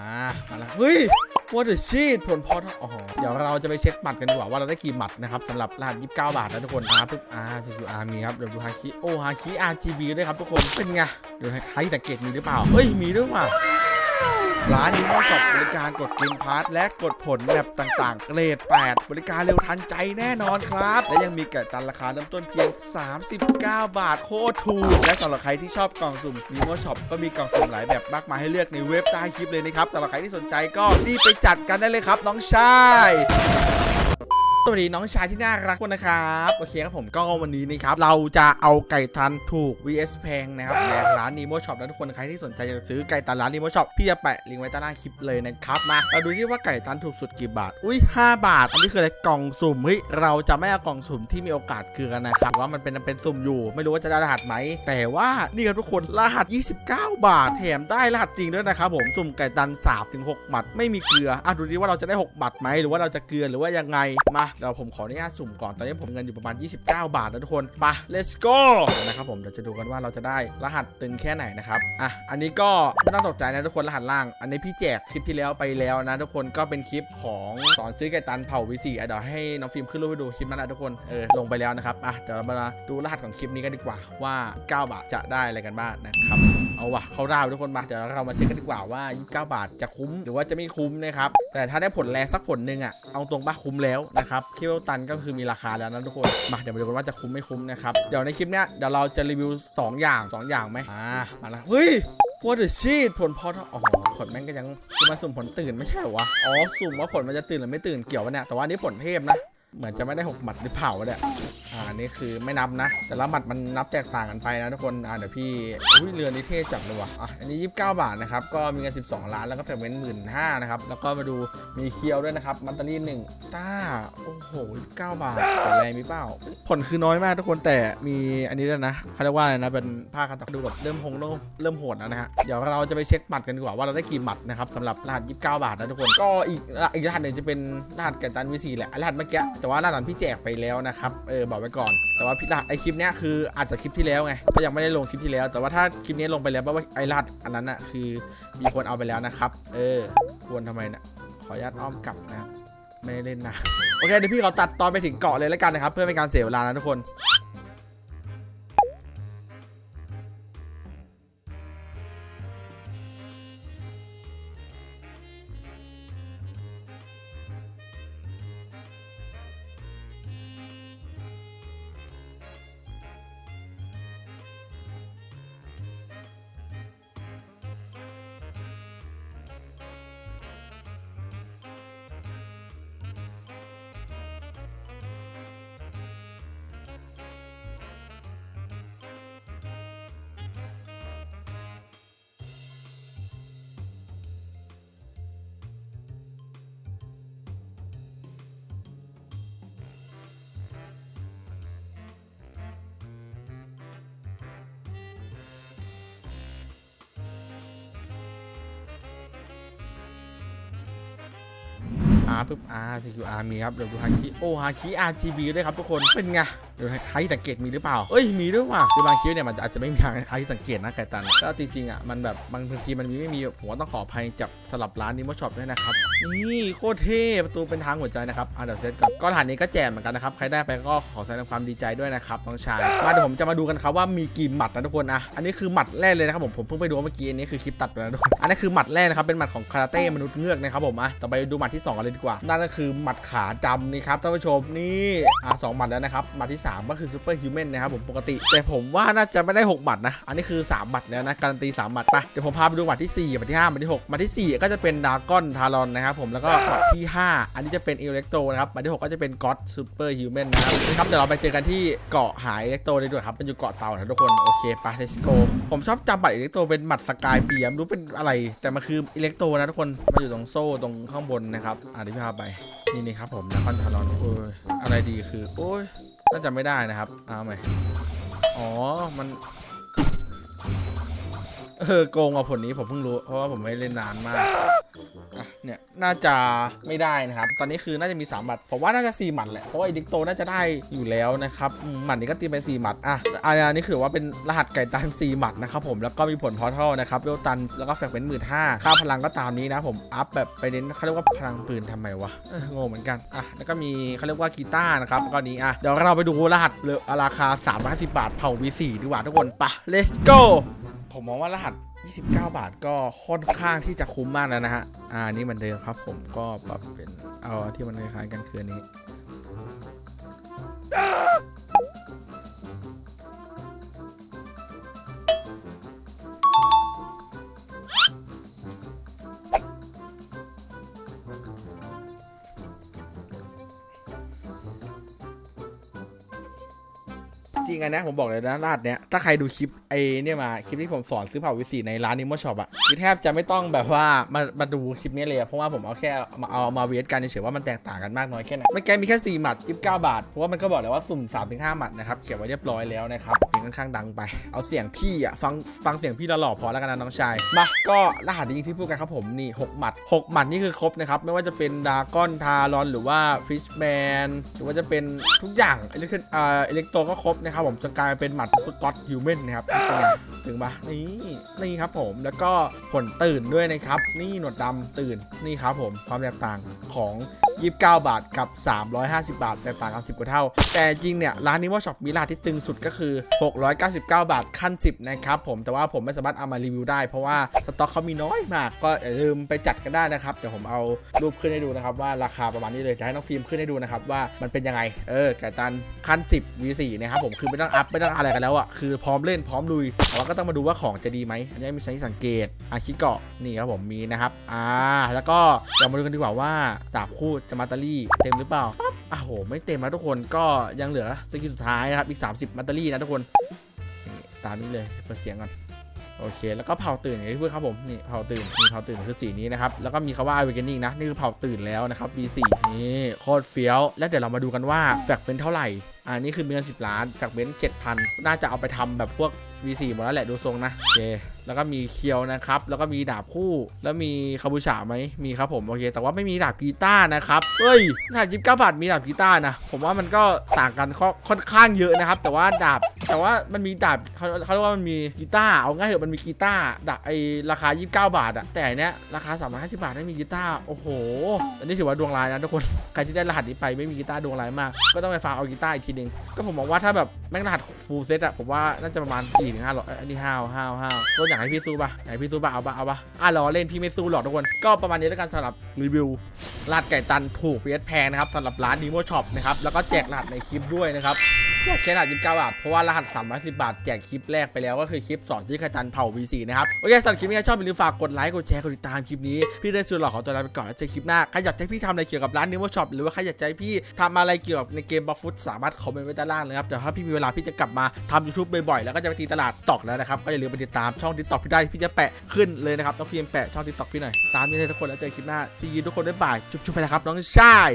อ่ามาแล้วเฮ้ย what the shit ผลพอทอ๋อเดี๋ยวเราจะไปเช็คหมัดกันดีกว่าว่าเราได้กี่หมัดนะครับสำหรับรหัส29 บาทนะทุกคนอาร์ปุ๊บอาร์จีอาร์มีครับเดี๋ยวดูฮาคิโอฮาคิ RGB ด้วยครับทุกคนเป็นไงเดี๋ยวใครสังเกตมีหรือเปล่าเฮ้ยมีด้วยว่ะ ร้านนี้เขาช็อปบริการกดกินพาร์ทและกดผลแบบต่างๆ เกรด 8 บริการเร็วทันใจแน่นอนครับ และยังมีไก่ตันราคาเริ่มต้นเพียง 39 บาทโคตรถูก และสำหรับใครที่ชอบกล่องสุ่มมีโมช็อปก็มีกล่องสุ่มหลายแบบมากมายให้เลือกในเว็บใต้คลิปเลยนะครับสำหรับใครที่สนใจก็รีบไปจัดกันได้เลยครับน้องชาย สวัสดีน้องชายที่น่ารักคนนะครับโอเคครับผมก็วันนี้นะครับเราจะเอาไก่ตันถูก vs แพงนะครับในร้าน Nemo Shop นะทุกคนใครที่สนใจจะซื้อไก่ตันร้าน Nemo Shop พี่จะแปะลิงก์ไว้ใต้ล่างคลิปเลยนะครับมาเราดูที่ว่าไก่ตันถูกสุดกี่บาท อุ้ย5บาท อันนี้คืออะไรกล่องสุ่มเฮ้ยเราจะไม่เอากล่องสุ่มที่มีโอกาสเกลือนะครับว่ามันเป็นเป็นสุ่มอยู่ ไม่รู้ว่าจะได้รหัสไหมแต่ว่านี่ครับทุกคนรหัส 29 บาทแถมได้รหัสจริงด้วยนะครับผมสุ่มไก่ตัน3ถึง6หมัดไม่มีเกลืออะดูดิว่าเราจะได้ 6 หมัดไหมหรือว่าเราจะเกลือหรือว่ายังไงมาเดี๋ยวผมขออนุญาตสุ่มก่อน ตอนนี้ผมเงินอยู่ประมาณ 29 บาทนะทุกคนไป let's go นะครับผมเดี๋ยวจะดูกันว่าเราจะได้รหัสตึงแค่ไหนนะครับอะอันนี้ก็ไม่ต้องตกใจนะทุกคนรหัสล่าง อันนี้พี่แจกคลิปที่แล้วไปแล้วนะทุกคนก็เป็นคลิปของสอนซื้อไก่ตันเผาวิสีอะเดี๋ยวให้น้องฟิล์มขึ้นรูปให้ดูคลิปนั้นนะทุกคนเออลงไปแล้วนะครับอะเดี๋ยวเรามาดูรหัสของคลิปนี้กันดีกว่าว่า 9 บาทจะได้อะไรกันบ้างนะครับเอาวะเขาดาวทุกคนมาเดี๋ยวเรามาเช็คกันดีกว่าว่า 29 บาทจะคุ้มหรือว่าจะไม่คุ้มนะครับแต่ถ้าได้ผลแรงสักผลหนึ่งอะเอาตรงปะคุ้มแล้วนะครับคิวตันก็คือมีราคาแล้วนะทุกคนมาเดี๋ยวมาดูกันว่าจะคุ้มไม่คุ้มนะครับเดี๋ยวในคลิปเนี้ยเดี๋ยวเราจะรีวิว 2 อย่าง 2 อย่างไหมอ่ามาแล้วเฮ้ย what the shit ผลพอทอ๋อผลแม่งก็ยังมาสุ่มผลตื่นไม่ใช่เหรอวะอ๋อสุ่มว่าผลมันจะตื่นหรือไม่ตื่นเกี่ยววะเนี่ยแต่ว่านนี้ผลเทพนะ เหมือนจะไม่ได้หกหมัดหรือเปล่าเนี่ยอ่าอันนี่คือไม่นับนะ แต่ละหมัดมันนับแตกต่างกันไปนะทุกคนอ่าเดี๋ยวพี่อุ้ยเรือนี้เท่จัดเลยว่ะอะอันนี้ 29 บาทนะครับก็มีเงิน12 ล้านแล้วก็เต็มเว้นหมื่นห้านะครับแล้วก็มาดูมีเคียวด้วยนะครับมัตตอรี่หนึ่งต้าโอ้โห29บาทผลแรงมีเปล่าผลคือน้อยมากทุกคนแต่มีอันนี้ด้วยนะเขาเรียกว่าอะไรนะเป็นผ้ากันตักดูแบบเริ่มหงเริ่มเริ่มโหดแล้วนะฮะเดี๋ยวเราจะไปเช็คหมัดกันดีกว่าว่าเราได้กี่หมัดนะครับสำหรับรหัส29 บาทนะทุกคนก็อีกอีกรหัสหนึ่งจะเป็นรหัสแกตันวีซีแหละรหัสเมื่อกี้แต่ว่ารหัสพี่แจกไปแล้วนะครับเออบอกไว้ก่อน แต่ว่าพี่รหัสไอคลิปเนี้ยคืออาจจะคลิปที่แล้วไงก็ยังไม่ได้ลงคลิปที่แล้ว แต่ว่าถ้าคลิปนี้ลงไปแล้วแปลว่าไอรหัสอันนั้นอะคือมีคนเอาไปแล้วนะครับ เออควรทำไมนะขออนุญาตอ้อมกลับนะไม่เล่นนะโอเคเดี๋ยวพี่เขาตัดตอนไปถึงเกาะเลยแล้วกันนะครับ เพื่อเป็นการเสียเวลานะทุกคน R ปุ๊บ R CQR มีครับเดี๋ยวดูฮาคิโอฮาคิ RGB ด้วยครับทุกคนเป็นไงเดี๋ยวใครสังเกตมีหรือเปล่าเอ้ยมีด้วยว่ะคือบางคลิปเนี่ยมันอาจจะไม่มีใครสังเกตนะไก่ตันก็จริงๆอะมันแบบบางทีมันมีไม่มีผมก็ต้องขออภัยจากสลับร้านนี้มาช็อปด้วยนะครับนี่โคตรเท่ประตูเป็นทางหัวใจนะครับอะเดี๋ยวเซตก่อนก็ฐานนี้ก็แจมเหมือนกันนะครับใครได้ไปก็ขอแสดงความดีใจด้วยนะครับน้องชายมาเดี๋ยวผมจะมาดูกันครับว่ามีกี่หมัดนะทุกคนอะอันนี้คือหมัดแรกเลยนะครับผมผมเพิ่งไปดูเมื่อกี้อันนี้คือคลิปตัดไปแล้วทุกคนอันนี้คือหมัดแรกนะครับเป็นหมัดของคาราเต้มนุษย์เงือกนะครับผมอะต่อไปดูหมัดที่สองกันเลยดีกว่านั่นก็คือหมัดขาดำนี่ครับท่านผู้ชมนี่อะสองหมัดแล้วนะครับหมัดที่สามก็คือซูเปอร์ฮิวแมนนะครับผมปกติ แต่ผมว่าน่าจะไม่ได้หกหมัดนะ อันนี้คือสามหมัดแล้วนะการันตีสามหมัดไปเดี๋ยวผมพาไปดูหมัดที่สี่หมัดที่ห้าหมัดที่หกหมัดที่สี่ก็จะเป็นดากอนทารอนนะครับผมแล้วก็หมัดที่ห้าอันนี้จะเป็นอิเล็กโตนะครับหมัดที่หกก็จะเป็นก็อดซูเปอร์ฮิวแมนนะครับครับเดี๋ยวเราไปเจอกันที่เกาะหายอิเล็กโตเลยด้วยครับมันอยู่เกาะเต่านะทุกคนโอเคไป let's go ผมชอบจำบัตรอิเล็กโตเป็นหมัดสกายเปียมรู้เป็นอะไร แต่มันคืออิเล็กโตนะทุกคนมาอยู่ตรงโซ่ตรงข้างบนนะครับอะเดี๋ยวพาไปนี่นี่ครับผมดากอนทารอนโอ้ยอะไรดีคือ โอ้ย น่าจะไม่ได้นะครับเอาใหม่อ๋อมันเออโกงอะผลนี้ผมเพิ่งรู้เพราะว่าผมไม่เล่นนานมาก เนี่ยน่าจะไม่ได้นะครับ ตอนนี้คือน่าจะมี3หมัดผมว่าน่าจะ4หมัดแหละเพราะว่าไอ้ดิกโตน่าจะได้อยู่แล้วนะครับหมัดนี้ก็ตีไป4หมัดอะอันนี้คือว่าเป็นรหัสไก่ตัน4หมัดนะครับผมแล้วก็มีผลพอร์ทัลนะครับเวลตันแล้วก็แฟกเป็นหมื่นห้าค่าพลังก็ตามนี้นะผมอัพแบบไปเน้นเขาเรียกว่าพลังปืนทำไมวะงงเหมือนกันอะแล้วก็มีเขาเรียกว่ากีตาร์นะครับแล้วก็นี้อะเดี๋ยวเราไปดูรหัสเรือราคา350บาทเผ่า V4 ดีกว่าทุกคนปะ let's go ผมมองว่ารหัส 29 บาทก็ค่อนข้างที่จะคุ้มมากแล้วนะฮะ อ่า นี่เหมือนเดิมครับผมก็ปรับเป็นเอาที่มันคล้ายๆกันคืนนี้ จริงอันเนี้ยผมบอกเลยนะรหัสเนี้ยถ้าใครดูคลิปไอ้เนี่ยมาคลิปที่ผมสอนซื้อเผาวิสีในร้านนิมอช็อปอะคือแทบจะไม่ต้องแบบว่ามามาดูคลิปนี้เลยอะเพราะว่าผมเอาแค่มาเอามาเวทกันเฉยๆว่ามันแตกต่างกันมากน้อยแค่ไหนไม่แกมีแค่4หมัด29 บาทเพราะว่ามันก็บอกเลยว่าสุ่ม3-5หมัดนะครับเขียนไว้เรียบร้อยแล้วนะครับค่อนข้างดังไป เอาเสียงพี่อะฟังฟังเสียงพี่ลหล่อพอแล้วกันนะน้องชายมาก็รหัสนี้ที่พูดกันครับผมนี่6หมัด6หมัดนี่คือครบนะครับไม่ว่าจะเป็นดากอนทารอนหรือว่าฟิชแมนหรือว่าจะเป็นทุกอย่างอิเล็กอ่าอิเล็กโตก็ครบนะครับผมจนกลายเป็นหมัดสกอตฮิวแมนนะครับเป็นไงถึงปะนี่นี่ครับผมแล้วก็ผลตื่นด้วยนะครับ นี่หนวดดำตื่นนี่ครับผมความแตกต่างของ 29 บาทกับ 350 บาทแตกต่างกัน 10 กว่าเท่า แต่จริงเนี่ย ร้านนี้ว่าช็อปมีรหัสที่ตึงสุดก็คือ 699 บาทขั้น 10 นะครับผมแต่ว่าผมไม่สามารถเอามารีวิวได้เพราะว่าสต็อกเขามีน้อยมาก ก็อย่าลืมไปจัดกันได้นะครับเดี๋ยวผมเอารูปขึ้นให้ดูนะครับว่าราคาประมาณนี้เลยจะให้น้องฟิล์มขึ้นให้ดูนะครับว่ามันเป็นยังไงเออไก่ตันขั้น 10 V4 นะครับผมคือไม่ต้องอัพไม่ต้องอะไรกันแล้วอะคือพร้อมเล่นพร้อมลุยแต่ว่าก็ต้องมาดูว่าของจะดีไหมอันนี้มีใช้สังเกตอาคิเกาะนี่ครับผมมีนะครับอ่าแล้วก็เดี๋ยวมาดูกันดีกว่าว่าดาบคู่จะมาตารี่เต็มหรือเปล่าอ้าโห ไม่เต็มนะทุกคนก็ยังเหลือสกิลสุดท้ายนะครับ อีก 30มัตเตอรี่นะทุกคนนี่ตามนี้เลยเปิดเสียงก่อนโอเค แล้วก็เผาตื่นอย่างที่พูดครับผมนี่เผาตื่นมีเผาตื่นคือสีนี้นะครับ แล้วก็มีคำว่า awakening นะ นี่คือเผาตื่นแล้วนะครับ B4 นี่โคตรเฟี้ยว แล้วเดี๋ยวเรามาดูกันว่าแฟกเป็นเท่าไหร่อ่านี่คือเงิน10 ล้านแฟกเป็น7,000 น่าจะเอาไปทำแบบพวก V4 หมดแล้วแหละดูทรงนะโอเค แล้วก็มีเคียวนะครับ แล้วก็มีดาบคู่ แล้วมีคาบูชาไหมมีครับผมโอเค แต่ว่าไม่มีดาบกีตาร์นะครับเฮ้ยดาบยิบเก้าบาทมีดาบกีตาร์นะ ผมว่ามันก็ต่างกันค่อนข้างเยอะนะครับ แต่ว่าดาบ แต่ว่ามันมีดาบเขาเขาเรียกว่ามันมีกีตาร์เอาง่ายเถอะมันมีกีตาร์ดาบไอราคา 29 บาทอะแต่เนี้ยราคา 350 บาทไม่มีกีตาร์โอ้โห อันนี้ถือว่าดวงร้ายนะทุกคน ใครที่ได้รหัสนี้ไปไม่มีกีตาร์ดวงร้ายมาก ก็ต้องไปฟาร์มเอากีตาร์อีกทีหนึ่งก็ผมมองว่าถ้าแบบแม่งรหัสฟูลเซตอะผมว่าน่าจะประมาณ4ถึง5หรอกอันนี้ห้าวห้าวห้าวก็อยากให้พี่สู้ปะอยากให้พี่สู้ปะเอาปะเอาปะอะรอเล่นพี่ไม่สู้หรอกทุกคน ก็ประมาณนี้แล้วกันสำหรับรีวิวรหัสไก่ตันถูกเพียแพงนะครับสำหรับร้านดีโมช็อปนะครับแล้วก็แจกรหัสในคลิปด้วยนะครับ แจกแค่รหัส29บาท เพราะว่ารหัส310บาท แจกคลิปแรกไปแล้วก็คือคลิปสอนซื้อไข่ตันเผา V4 นะครับ โอเคสำหรับคลิปนี้ชอบอย่าลืมฝากกดไลค์ กดแชร์ กดติดตามคลิปนี้ พี่ได้ส่วนหลอขอตัวเราไปก่อนแล้วเจอคลิปหน้า ใครอยากให้พี่ทำอะไรเกี่ยวกับร้านนิวช็อปหรือว่าใครอยากให้พี่ทำอะไรเกี่ยวกับในเกมบัฟฟุตสามารถคอมเมนต์ไว้ด้านล่างเลยครับแต่ถ้าพี่มีเวลาพี่จะกลับมาทำ YouTube บ่อยๆแล้วก็จะไปตีตลาดตอกแล้วนะครับก็อย่าลืมไปติดตามช่อง TikTok พี่ได้พี่จะแปะขึ้นเลยนะครับต้องฟิล์มแปะช่อง TikTok พี่หน่อยตามนี้เลยทุกคนแล้วเจอคลิปหน้าซีทุกคนด้วยบ่ายจุ๊บๆไปนะครับน้องชาย